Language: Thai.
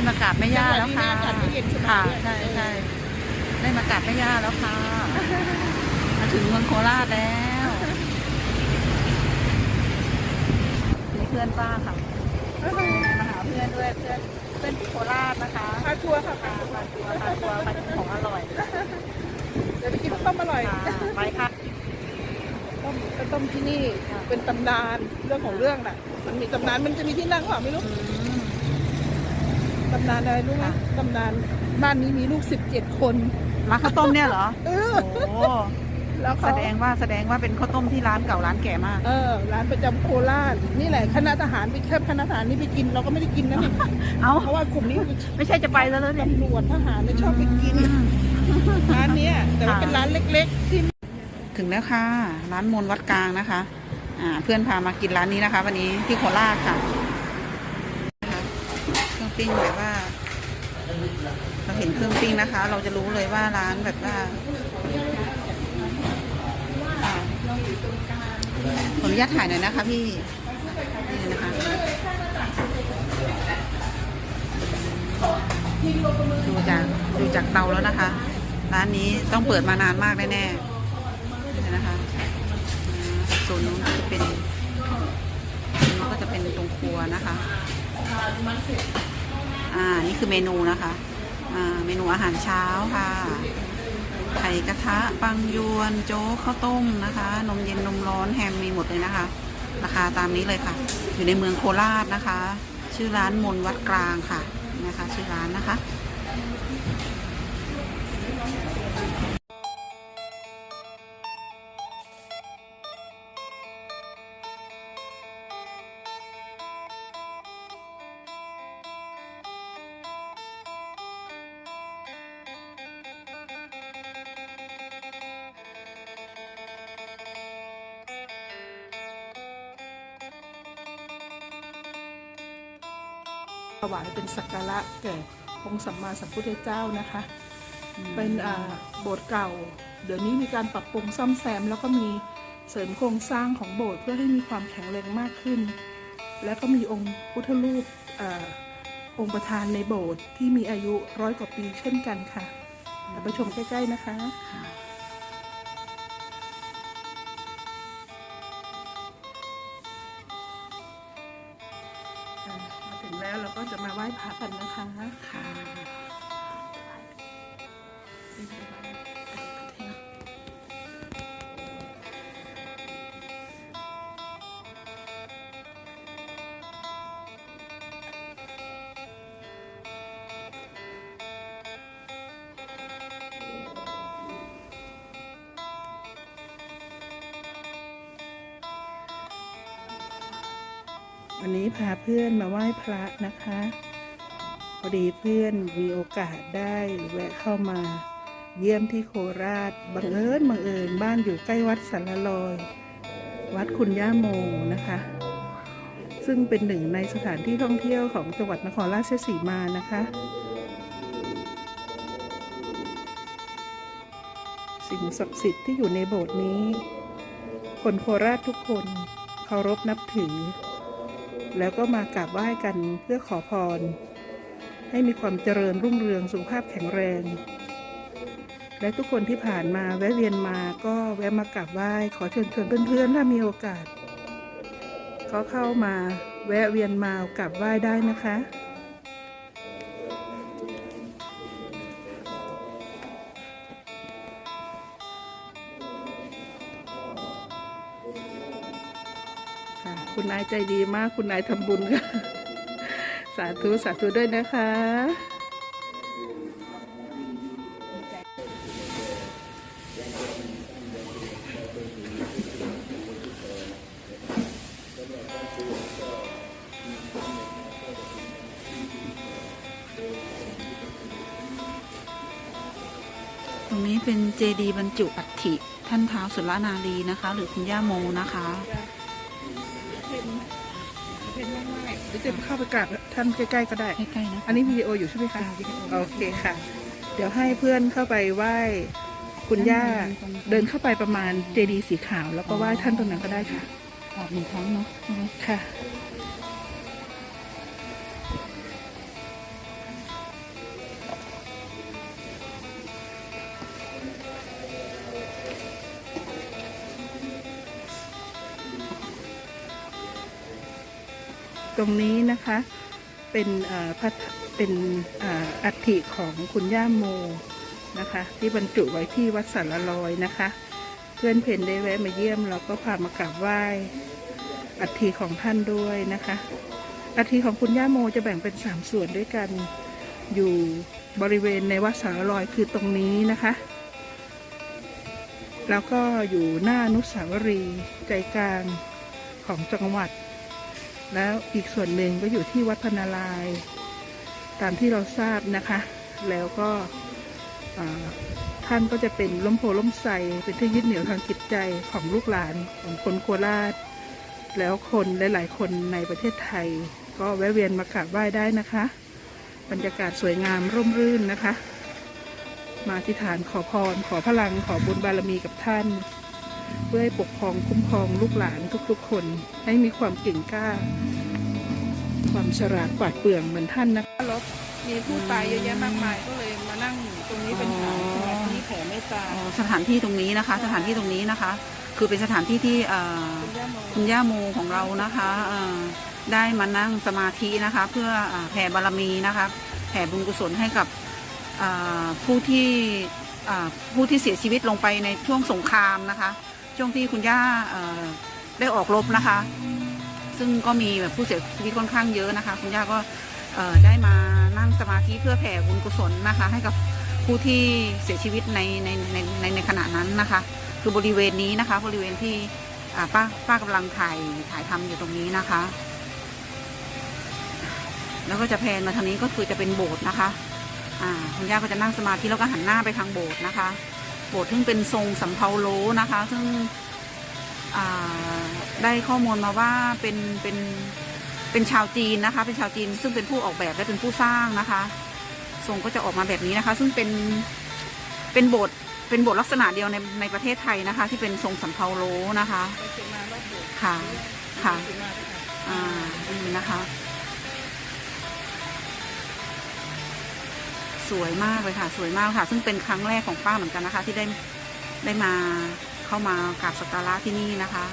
ได้มากราบแม่ย่าแล้วค่ะจังหวะนี้นะอากาศก็เย็นสบายค่ะด้วยใช่ใช่ได้มากราบแม่ย่าแล้วค่ะมาถึงเมืองโคราชแล้วมีเพื่อนป้าค่ะมาหาเพื่อนด้วยเพื่อนเพื่อนที่โคราชนะคะพาทัวร์ค่ะพามาทัวร์พาทัวร์มากินของอร่อยเดี๋ยวไปกินข้าวต้มอร่อยค่ะไปค่ะต้มข้าวต้มที่นี่เป็นตำนานเรื่องของเรื่องน่ะ มันมีตำนานมันจะมีที่นั่งเปล่าไม่รู้อืม ตำนานอะไรรู้ไหมค่ะตำนานบ้านนี้มีลูกสิบเจ็ดคนร้านข้าวต้มเนี่ยเหรอเออโอ้แล้วแสเขาดงว่าแสดงว่าเป็นข้าวต้มที่ร้านเก่าร้านแก่มาก เออ ร้านประจำโคราชนี่แหละคณะทหารไปแค่คณะทหารนี่ไปกินเราก็ไม่ได้กินนะเนี่ยเอ้าเพราะว่ากลุ่มนี้ไม่ใช่จะไปแล้วเลยเนี่ยตำรวจทหารเนี่ยชอบไปกินร้านเนี้ยแต่ว่าเป็นร้านเล็กๆที่ถึงแล้วค่ะ ร้านมนวัดกลางนะคะ อ่า เพื่อนพามากินร้านนี้นะคะ วันนี้ที่โคราชค่ะนะคะเครื่อง ปิ้งแบบว่า เราเห็นเครื่องปิ้งนะคะ เราจะรู้เลยว่าร้านแบบว่าอ่าขออนุญาตถ่ายหน่อยนะคะพี่นี่นะคะดูจากดูจากเตาแล้วนะคะ ร้านนี้ต้องเปิดมานานมากแน่ๆนี่นะคะโซนนู้นจะเป็นโซนนู้นก็จะเป็นตรงครัวนะคะ อ่า นี่คือเมนูนะคะ อ่า เมนูอาหารเช้าค่ะ ไข่กระทะ ปังยวน โจ๊ก ข้าวต้มนะคะ นมเย็น นมร้อน แฮม มีหมดเลยนะคะ ราคาตามนี้เลยค่ะ อยู่ในเมืองโคราชนะคะ ชื่อร้านมนวัดกลางค่ะ นะคะ ชื่อร้านนะคะ ถวายเป็นสักการะแก่องค์สัมมาสัมพุทธเจ้านะคะ เป็นอ่าโบสถ์เก่า เดี๋ยวนี้มีการปรับปรุงซ่อมแซม แล้วก็มีเสริมโครงสร้างของโบสถ์เพื่อให้มีความแข็งแรงมากขึ้น แล้วก็มีองค์พุทธรูปอาองค์ประธานในโบสถ์ที่มีอายุร้อยกว่าปีเช่นกันค่ะเดี๋ยวไปชมใกล้ ๆ นะคะ ถึงแล้วเราก็จะมาไหว้พระกันนะคะค่ะ วันนี้พาเพื่อนมาไหว้พระนะคะพอดีเพื่อนมีโอกาสได้แวะเข้ามา เยี่ยมที่โคราชบังเอิญบังเอิญบ้านอยู่ใกล้วัดสันละลอย วัดคุณย่าโมนะคะ ซึ่งเป็นหนึ่งในสถานที่ท่องเที่ยวของจังหวัดนครราชสีมานะคะ สิ่งศักดิ์สิทธิ์ที่อยู่ในโบสถ์นี้ คนโคราชทุกคนเคารพนับถือ แล้วก็มากราบไหว้กันเพื่อขอพร ให้มีความเจริญรุ่งเรืองสุขภาพแข็งแรง และทุกคนที่ผ่านมาแวะเวียนมาก็แวะมากราบไหว้ขอเชิญชวนเพื่อนๆถ้ามีโอกาสก็เข้ามาแวะเวียนมากราบไหว้ได้นะคะ คุณนายใจดีมากคุณนายทำบุญค่ะ สาธุ สาธุด้วยนะคะ ตรงนี้เป็นเจดีย์บรรจุอัฐิท่านเท้าสุรนารีนะคะ หรือคุณย่าโมนะคะ เดี๋ยวจะเข้าไปกราบท่านใกล้ๆก็ได้ ใกล้ๆนะคะอันนี้วิดีโออยู่ใช่ไหมคะค่ะวิดีโอ โอเคค่ะ เดี๋ยวให้เพื่อนเข้าไปไหว้คุณย่า เดินเข้าไปประมาณเจดีย์สีขาว แล้วก็ไหว้ท่านตรงนั้นก็ได้ค่ะกราบหนึ่งครั้งเนาะใช่ไหมค่ะ ตรงนี้นะคะ เป็นเอ่อพระเป็นอัฐิของคุณย่าโมนะคะ ที่บรรจุไว้ที่วัดสารลอยนะคะ เพื่อนเพนได้แวะมาเยี่ยมเราก็พามากราบไหว้อัฐิของท่านด้วยนะคะอัฐิของคุณย่าโมจะแบ่งเป็นสามส่วนด้วยกันอยู่บริเวณในวัดสารลอยคือตรงนี้นะคะ แล้วก็อยู่หน้านุสาวรีย์ใจกลางของจังหวัด แล้วอีกส่วนหนึ่งก็อยู่ที่วัดพนาราย ตามที่เราทราบนะคะ แล้วก็ท่านก็จะเป็นล้มโพล้มใสเป็นที่ยึดเหนี่ยวทางจิตใจของลูกหลานของคนโคราช แล้วคนหลาย ๆ คนในประเทศไทย ก็แวะเวียนมากราบไหว้ได้นะคะ บรรยากาศสวยงามร่มรื่นนะคะ มาที่ฐานขอพรขอพลังขอบุญบารมีกับท่าน เพื่อให้ปกครองคุ้มครองลูกหลานทุกๆ คน ให้มีความเก่งกล้า ความฉลาดปราดเปรื่องเหมือนท่านนะคะรถมีผู้ตายเยอะแยะมากมายก็เลยมานั่งตรงนี้เป็นฐานสมาธิแผ่เมตตา อ๋อสถานที่ตรงนี้นะคะ สถานที่ตรงนี้นะคะ คือเป็นสถานที่ที่เอ่อคุณย่าโมคุณย่าโมของเรานะคะเอ่อได้มานั่งสมาธินะคะ เพื่ออ่าแผ่บารมีนะคะแผ่บุญกุศลให้กับอ่าผู้ที่อ่าผู้ที่เสียชีวิตลงไปในช่วงสงครามนะคะ ช่วงที่คุณย่าได้ออกรบนะคะ ซึ่งก็มีแบบผู้เสียชีวิตค่อนข้างเยอะนะคะ คุณย่าก็ได้มานั่งสมาธิเพื่อแผ่บุญกุศลนะคะ ให้กับผู้ที่เสียชีวิตในในในในในขณะนั้นนะคะ คือบริเวณนี้นะคะ บริเวณที่ป้าป้ากำลังถ่ายถ่ายทำอยู่ตรงนี้นะคะ แล้วก็จะแพนมาทางนี้ก็คือจะเป็นโบสถ์นะคะคุณย่าก็จะนั่งสมาธิแล้วก็หันหน้าไปทางโบสถ์นะคะ โบสถ์ซึ่งเป็นทรงสำเภาโลนะคะ ซึ่งได้ข้อมูลมาว่าเป็นเป็นเป็นชาวจีนนะคะ เป็นชาวจีนซึ่งเป็นผู้ออกแบบและเป็นผู้สร้างนะคะ ทรงก็จะออกมาแบบนี้นะคะ ซึ่งเป็นเป็นโบสถ์เป็นโบสถ์ลักษณะเดียวในในประเทศไทยนะคะ ที่เป็นทรงสำเภาโลนะคะค่ะค่ะเชียงมาด้วยค่ะอ่านี่นะคะ สวยมากเลยค่ะ สวยมากค่ะ ซึ่งเป็นครั้งแรกของป้าเหมือนกันนะคะ ที่ได้ได้มาเข้ามากราบสักการะที่นี่นะคะ